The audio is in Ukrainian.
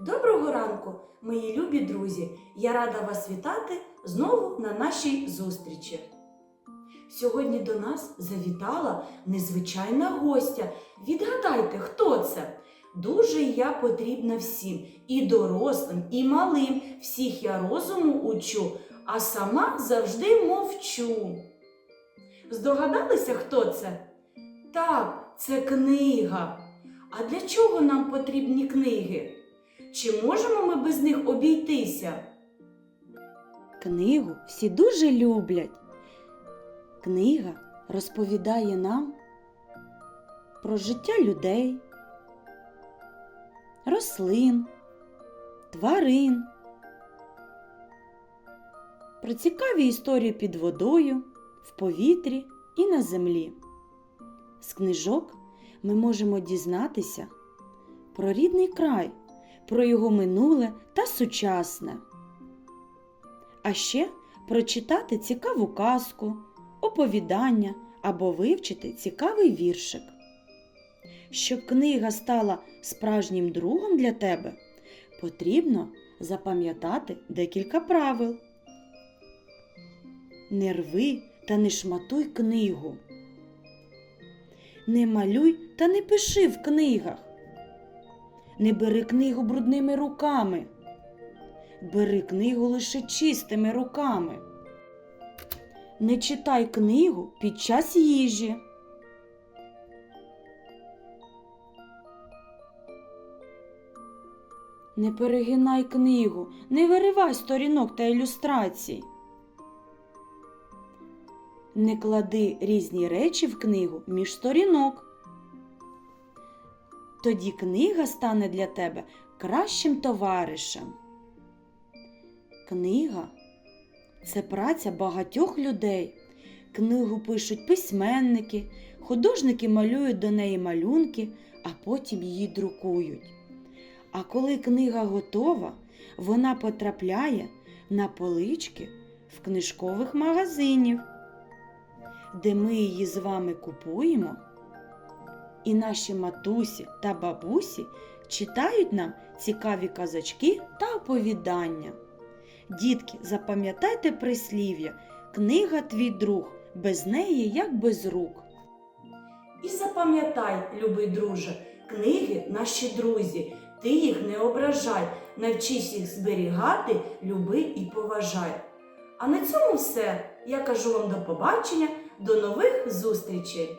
Доброго ранку, мої любі друзі! Я рада вас вітати знову на нашій зустрічі. Сьогодні до нас завітала незвичайна гостя. Відгадайте, хто це? Дуже я потрібна всім, і дорослим, і малим. Всіх я розуму учу, а сама завжди мовчу. Здогадалися, хто це? Так, це книга. А для чого нам потрібні книги? Чи можемо ми без них обійтися? Книгу всі дуже люблять. Книга розповідає нам про життя людей, рослин, тварин, про цікаві історії під водою, в повітрі і на землі. З книжок ми можемо дізнатися про рідний край, про його минуле та сучасне. А ще прочитати цікаву казку, оповідання або вивчити цікавий віршик. Щоб книга стала справжнім другом для тебе, потрібно запам'ятати декілька правил. Не рви та не шматуй книгу. Не малюй та не пиши в книгах. Не бери книгу брудними руками. Бери книгу лише чистими руками. Не читай книгу під час їжі. Не перегинай книгу, не виривай сторінок та ілюстрацій. Не клади різні речі в книгу між сторінок. Тоді книга стане для тебе кращим товаришем. Книга це праця багатьох людей. Книгу пишуть письменники, художники малюють до неї малюнки, а потім її друкують. А коли книга готова, вона потрапляє на полички в книжкових магазинів, де ми її з вами купуємо, і наші матусі та бабусі читають нам цікаві казочки та оповідання. Дітки, запам'ятайте прислів'я, книга твій друг, без неї як без рук. І запам'ятай, любий друже, книги наші друзі. Ти їх не ображай, навчись їх зберігати, люби і поважай. А на цьому все. Я кажу вам до побачення, до нових зустрічей!